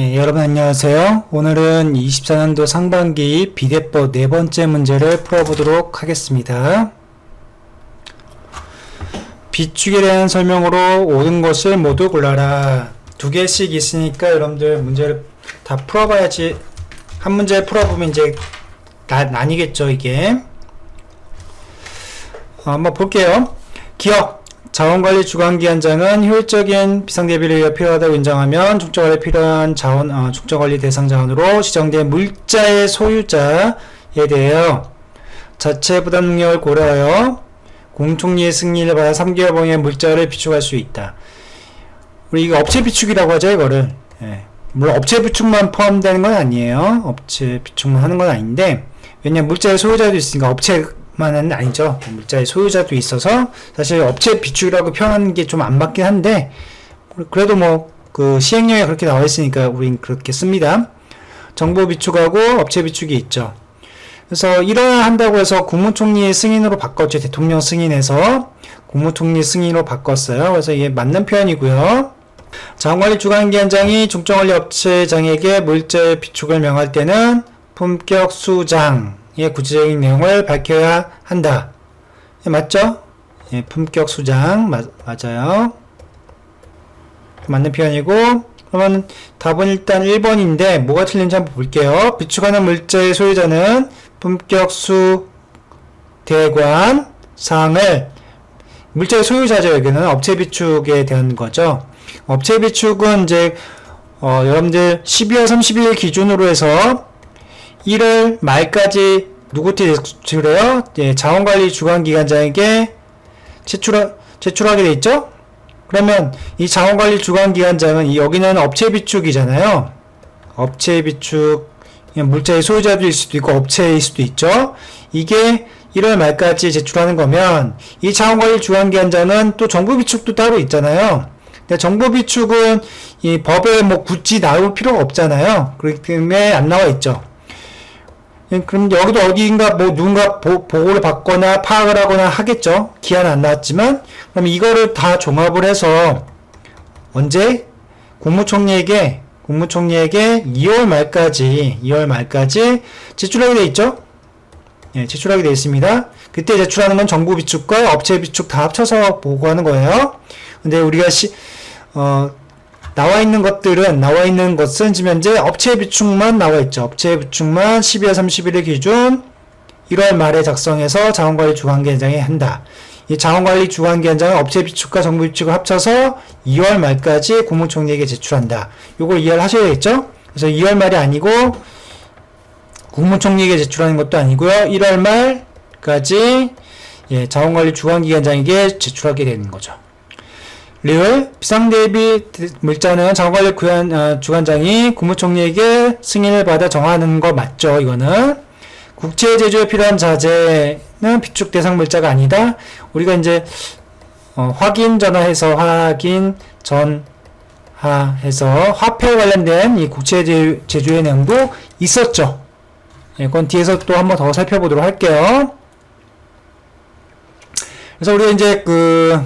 예, 여러분 안녕하세요. 오늘은 24년도 상반기 비대법 네 번째 문제를 풀어보도록 하겠습니다. 비축에 대한 설명으로 옳은 것을 모두 골라라. 두 개씩 있으니까 여러분들 문제를 다 풀어봐야지 한 문제 풀어보면 이제 나, 나뉘겠죠 이게. 어, 한번 볼게요. 기억. 자원관리 주관기관장은 효율적인 비상대비를 위해 필요하다고 인정하면 축적관리에 필요한 자원, 어, 축적관리 대상 자원으로 지정된 물자의 소유자에 대하여 자체 부담 능력을 고려하여 공총리의 승인을 받아 3개월 봉의 물자를 비축할 수 있다. 우리 이거 업체 비축이라고 하죠, 이거를. 예. 물론 업체 비축만 포함되는 건 아니에요. 업체 비축만 하는 건 아닌데, 왜냐면 물자의 소유자도 있으니까 업체 만은 아니죠. 물자의 소유자도 있어서 사실 업체 비축이라고 표현하는 게 좀 안 맞긴 한데, 그래도 뭐, 그 시행령에 그렇게 나와 있으니까 우린 그렇게 씁니다. 정보 비축하고 업체 비축이 있죠. 그래서 일어나 한다고 해서 국무총리의 승인으로 바꿨죠. 대통령 승인해서 국무총리 승인으로 바꿨어요. 그래서 이게 맞는 표현이고요. 자원관리 주관기관장이 중점관리 업체장에게 물질 비축을 명할 때는 품격 수장 의 구체적인 내용을 밝혀야 한다. 예, 맞죠? 예, 품격 수장 맞, 맞아요. 맞는 표현이고 그러면 답은 일단 1번인데 뭐가 틀린지 한번 볼게요. 비축하는 물자의 소유자는 품격수 대관 사항을 물자의 소유자죠 여기는 업체 비축에 대한 거죠. 업체 비축은 이제 어, 여러분들 12월 31일 기준으로 해서 1월 말까지 누구한테 제출해요? 예, 자원관리 주관기관장에게 제출 제출하게 돼 있죠? 그러면 이 자원관리 주관기관장은 이 여기는 업체 비축이잖아요. 업체 비축 물자의 소유자일 수도 있고 업체일 수도 있죠. 이게 1월 말까지 제출하는 거면 이 자원관리 주관기관장은 또 정부 비축도 따로 있잖아요. 정부 비축은 이 법에 뭐 굳이 나올 필요가 없잖아요. 그렇기 때문에 안 나와 있죠. 예, 그럼 여기도 어디인가 뭐 누군가 보, 보고를 받거나 파악을 하거나 하겠죠. 기한은 안 나왔지만 그럼 이거를 다 종합을 해서 언제 국무총리에게 국무총리에게 2월 말까지 2월 말까지 제출하게 돼 있죠. 예, 제출하게 돼 있습니다. 그때 제출하는 건 정부 비축과 업체 비축 다 합쳐서 보고하는 거예요. 근데 우리가 시, 어, 나와 있는 것들은 나와 있는 것은 지금 현재 업체 비축만 나와 있죠. 업체 비축만 12월 31일 기준 1월 말에 작성해서 자원관리 주관기관장이 한다. 이 자원관리 주관기관장은 업체 비축과 정부 비축을 합쳐서 2월 말까지 국무총리에게 제출한다. 요걸 이해를 하셔야겠죠? 그래서 2월 말이 아니고 국무총리에게 제출하는 것도 아니고요. 1월 말까지 예, 자원관리 주관기관장에게 제출하게 되는 거죠. 리을 비상대비 물자는 자원관리 구현, 어, 주관장이 국무총리에게 승인을 받아 정하는 거 맞죠? 이거는 국채 제조에 필요한 자재는 비축 대상 물자가 아니다. 우리가 이제 어, 확인 전화해서 확인 전화해서 화폐 관련된 이 국채 제- 제조의 내용도 있었죠. 예, 그건 뒤에서 또 한번 더 살펴보도록 할게요. 그래서 우리가 이제 그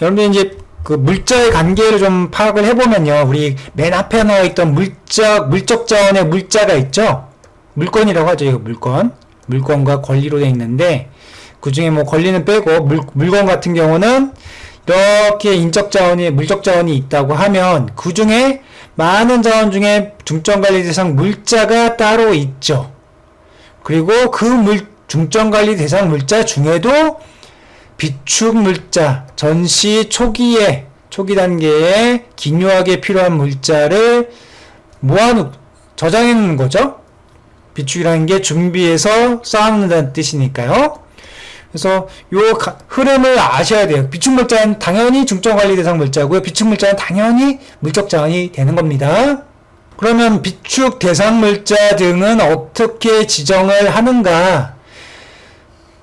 여러분들 이제 그 물자의 관계를 좀 파악을 해보면요. 우리 맨 앞에 나와 있던 물자, 물적 자원의 물자가 있죠? 물건이라고 하죠. 이거 물건. 물건과 권리로 되어 있는데, 그 중에 뭐 권리는 빼고, 물, 물건 같은 경우는 이렇게 인적 자원이, 물적 자원이 있다고 하면, 그 중에 많은 자원 중에 중점 관리 대상 물자가 따로 있죠. 그리고 그 물, 중점 관리 대상 물자 중에도 비축 물자, 전시 초기에, 초기 단계에 기묘하게 필요한 물자를 모아놓, 저장해 놓는 거죠. 비축이라는 게 준비해서 쌓아놓는다는 뜻이니까요. 그래서 요 가- 흐름을 아셔야 돼요. 비축 물자는 당연히 중점 관리 대상 물자고요. 비축 물자는 당연히 물적 자원이 되는 겁니다. 그러면 비축 대상 물자 등은 어떻게 지정을 하는가?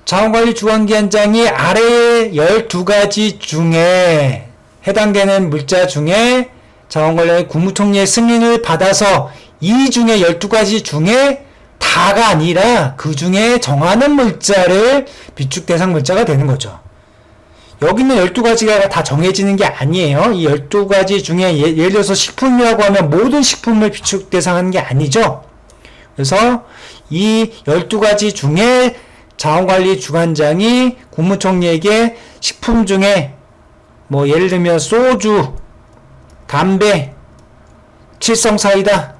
자원관리 주관기관장이 아래 12가지 중에 해당되는 물자 중에 자원관리 국무총리의 승인을 받아서 이 중에 12가지 중에 다가 아니라 그 중에 정하는 물자를 비축 대상 물자가 되는 거죠. 여기 있는 12가지가 다 정해지는 게 아니에요. 이 12가지 중에 예, 예를 들어서 식품이라고 하면 모든 식품을 비축 대상하는 게 아니죠. 그래서 이 12가지 중에 자원관리 주관장이 국무총리에게 식품 중에 뭐 예를 들면 소주, 담배, 칠성사이다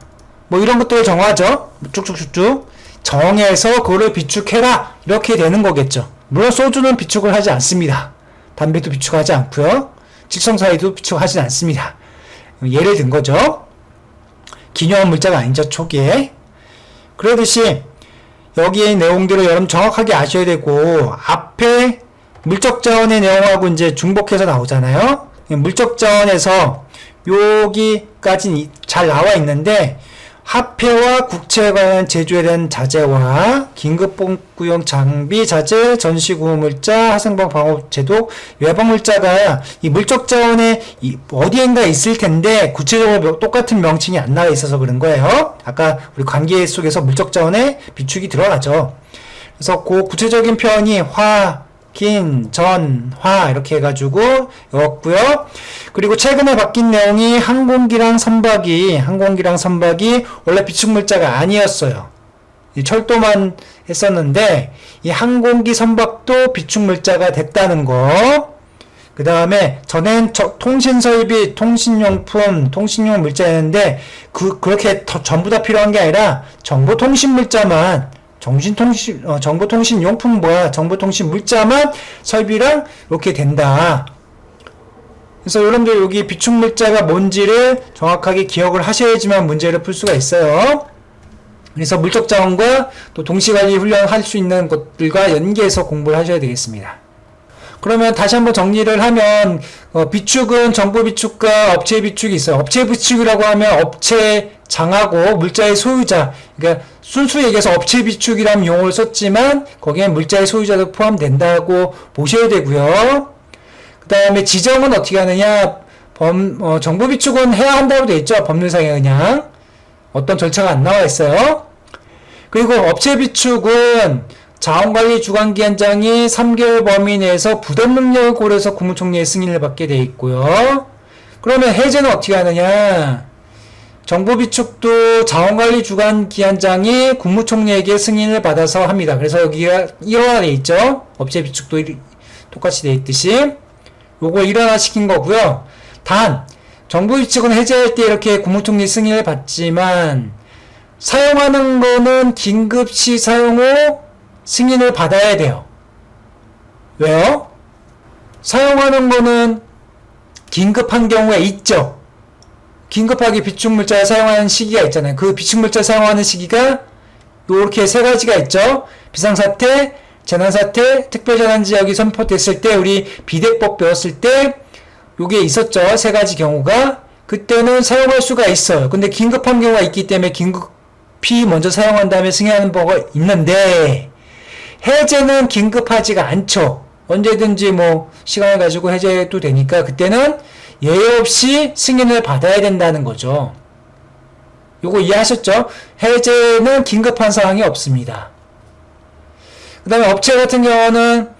뭐 이런 것들을 정하죠. 쭉쭉쭉쭉 정해서 그거를 비축해라 이렇게 되는 거겠죠. 물론 소주는 비축을 하지 않습니다. 담배도 비축하지 않고요. 칠성사이도 비축하지 않습니다. 예를 든 거죠. 기념 물자가 아니죠 초기에. 그러듯이 여기에 내용들을 여러분 정확하게 아셔야 되고 앞에 물적 자원의 내용하고 이제 중복해서 나오잖아요. 물적 자원에서 여기까지 잘 나와 있는데 화폐와 국채에 관한 제조에 대한 자재와 긴급복구용 장비 자재, 전시구물자, 하생방 방호 제도, 외방물자가 이 물적 자원에 이 어디엔가 있을 텐데 구체적으로 똑같은 명칭이 안 나와 있어서 그런 거예요. 아까 우리 관계 속에서 물적 자원에 비축이 들어가죠. 그래서 그 구체적인 표현이 화, 긴, 전, 화 이렇게 해가지고 였고요. 그리고 최근에 바뀐 내용이 항공기랑 선박이 항공기랑 선박이 원래 비축물자가 아니었어요. 이 철도만 했었는데 이 항공기 선박도 비축물자가 됐다는 거. 그 다음에 전엔 저- 통신 설비, 통신용품, 통신용 물자였는데 그 그렇게 더- 전부 다 필요한 게 아니라 정보 통신 물자만 정신통신 어, 정보통신 용품과 정보통신 물자만 설비랑 이렇게 된다. 그래서 여러분들 여기 비축 물자가 뭔지를 정확하게 기억을 하셔야지만 문제를 풀 수가 있어요. 그래서 물적 자원과 또 동시관리 훈련할 수 있는 것들과 연계해서 공부를 하셔야 되겠습니다. 그러면 다시 한번 정리를 하면 어, 비축은 정보 비축과 업체 비축이 있어요. 업체 비축이라고 하면 업체 장하고 물자의 소유자, 그러니까 순수 얘기해서 업체 비축이라는 용어를 썼지만 거기에 물자의 소유자도 포함된다고 보셔야 되고요. 그 다음에 지정은 어떻게 하느냐? 범, 어, 정보 비축은 해야 한다고 돼 있죠. 법률상에 그냥 어떤 절차가 안 나와 있어요. 그리고 업체 비축은 자원관리 주관기관장이 3개월 범위 내에서 부담 능력을 고려해서 국무총리의 승인을 받게 돼 있고요. 그러면 해제는 어떻게 하느냐? 정보 비축도 자원관리 주관 기관장이 국무총리에게 승인을 받아서 합니다. 그래서 여기가 일원화 돼 있죠. 업체 비축도 일- 똑같이 돼 있듯이 요거 일원화 시킨 거고요. 단 정보 비축은 해제할 때 이렇게 국무총리 승인을 받지만 사용하는 거는 긴급시 사용 후 승인을 받아야 돼요. 왜요? 사용하는 거는 긴급한 경우에 있죠. 긴급하게 비축물자를 사용하는 시기가 있잖아요. 그 비축물자 사용하는 시기가 이렇게 세 가지가 있죠. 비상사태, 재난사태, 특별재난지역이 선포됐을 때 우리 비대법 배웠을 때 요게 있었죠. 세 가지 경우가 그때는 사용할 수가 있어요. 근데 긴급한 경우가 있기 때문에 긴급히 먼저 사용한 다음에 승인하는 법가 있는데 해제는 긴급하지가 않죠. 언제든지 뭐 시간을 가지고 해제도 되니까 그때는 예외 없이 승인을 받아야 된다는 거죠. 요거 이해하셨죠? 해제는 긴급한 상황이 없습니다. 그 다음에 업체 같은 경우는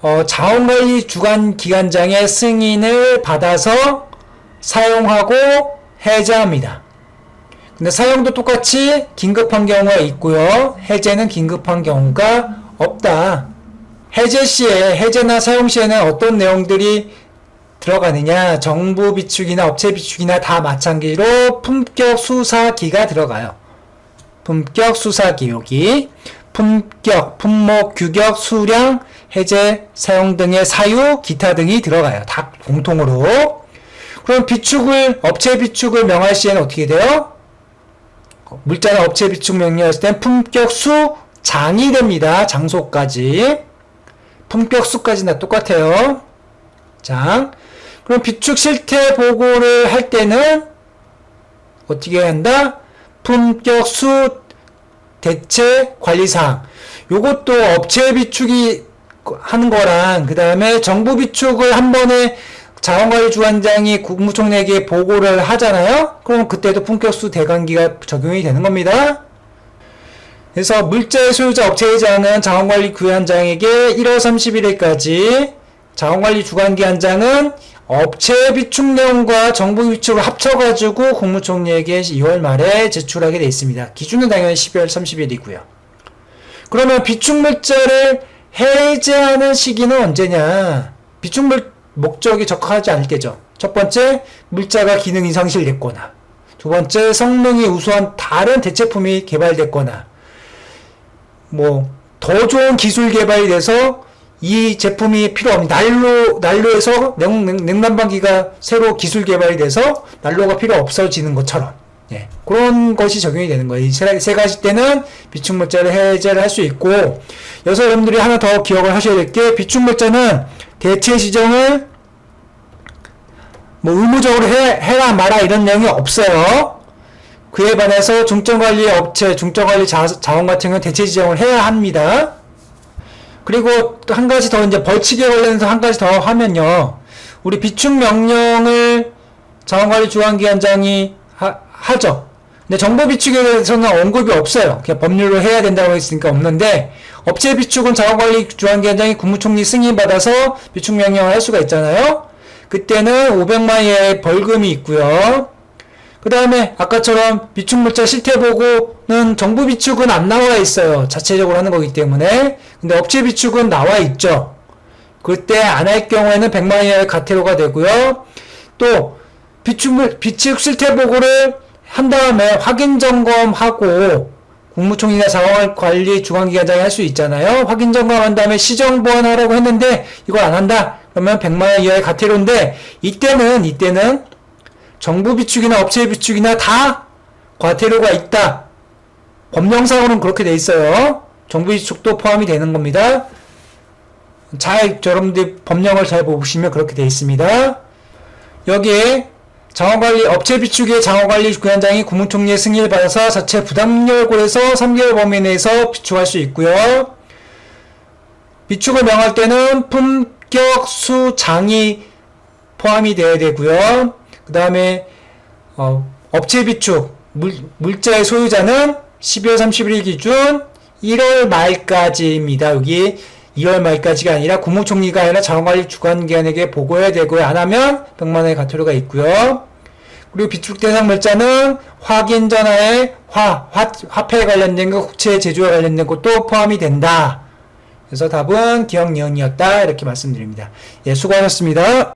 어, 자원관리 주관 기관장의 승인을 받아서 사용하고 해제합니다. 근데 사용도 똑같이 긴급한 경우가 있고요. 해제는 긴급한 경우가 없다. 해제 시에 해제나 사용 시에는 어떤 내용들이 들어가느냐? 정부 비축이나 업체 비축이나 다 마찬가지로 품격 수사기가 들어가요. 품격 수사기 여기 품격, 품목, 규격, 수량, 해제, 사용 등의 사유, 기타 등이 들어가요. 다 공통으로. 그럼 비축을 업체 비축을 명할 시에는 어떻게 돼요? 물자나 업체 비축 명령했을 땐 품격 수 장이 됩니다. 장소까지. 품격 수까지 다 똑같아요. 장. 그럼 비축 실태 보고를 할 때는 어떻게 해야 한다? 품격 수 대체 관리사항. 요것도 업체 비축이 하는 거랑 그 다음에 정부 비축을 한 번에 자원관리 주관장이 국무총리에게 보고를 하잖아요. 그럼 그때도 품격수 대관기가 적용이 되는 겁니다. 그래서 물자의 소유자 업체회장은 자원관리 구현장에게 1월 31일까지 자원관리 주관기 한장은 업체 비축 내용과 정부 비축을 합쳐가지고 국무총리에게 2월 말에 제출하게 돼 있습니다. 기준은 당연히 12월 30일이고요. 그러면 비축물자를 해제하는 시기는 언제냐? 비축물 목적이 적합하지 않을 때죠. 첫 번째, 물자가 기능이 상실됐거나, 두 번째, 성능이 우수한 다른 대체품이 개발됐거나, 뭐, 더 좋은 기술 개발이 돼서 이 제품이 필요 없는 난로, 난로에서 냉, 냉, 냉 난방기가 새로 기술 개발이 돼서 난로가 필요 없어지는 것처럼. 예, 그런 것이 적용이 되는 거예요. 이 세, 세 가지 때는 비축물자를 해제를 할 수 있고, 여기서 여러분들이 하나 더 기억을 하셔야 될 게, 비축물자는 대체 지정을 뭐 의무적으로 해, 해라 마라 이런 내용이 없어요. 그에 반해서 중점관리 업체, 중점관리 자, 자원 같은 경우는 대체 지정을 해야 합니다. 그리고 또 한 가지 더 이제 벌칙에 관련해서 한 가지 더 하면요. 우리 비축 명령을 자원관리 주관기관장이 하, 하죠. 근데 정보 비축에 대해서는 언급이 없어요. 그냥 법률로 해야 된다고 했으니까 없는데 업체 비축은 자원관리 주관기관장이 국무총리 승인 받아서 비축 명령을 할 수가 있잖아요. 그때는 500만 이하의 벌금이 있고요. 그 다음에 아까처럼 비축물자 실태 보고는 정부 비축은 안 나와 있어요. 자체적으로 하는 거기 때문에. 근데 업체 비축은 나와 있죠. 그때 안 할 경우에는 100만 이하의 가태료가 되고요. 또 비축물 비축 실태 보고를 한 다음에 확인 점검하고 국무총리나 자원관리 주관기관장이 할 수 있잖아요. 확인 점검한 다음에 시정 보완하라고 했는데 이걸 안 한다. 그러면 100만 원 이하의 가태료인데 이때는 이때는 정부 비축이나 업체 비축이나 다 과태료가 있다. 법령상으로는 그렇게 돼 있어요. 정부 비축도 포함이 되는 겁니다. 잘 여러분들 법령을 잘 보시면 그렇게 돼 있습니다. 여기에 자원관리 업체 비축의 자원관리 구현장이 국무총리의 승인을 받아서 자체 부담률 고에서 3개월 범위 내에서 비축할 수 있고요. 비축을 명할 때는 품격 수장이 포함이 되어야 되고요. 그 다음에 어, 업체 비축 물, 물자의 소유자는 12월 31일 기준 1월 말까지입니다. 여기 2월 말까지가 아니라 국무총리가 아니라 자원관리 주관기관에게 보고해야 되고요. 안 하면 100만 원의 가태료가 있고요. 그리고 비축 대상 물자는 확인 전화에 화, 화, 화폐에 관련된 것, 국채 제조에 관련된 것도 포함이 된다. 그래서 답은 기억 니은이었다. 이렇게 말씀드립니다. 예, 수고하셨습니다.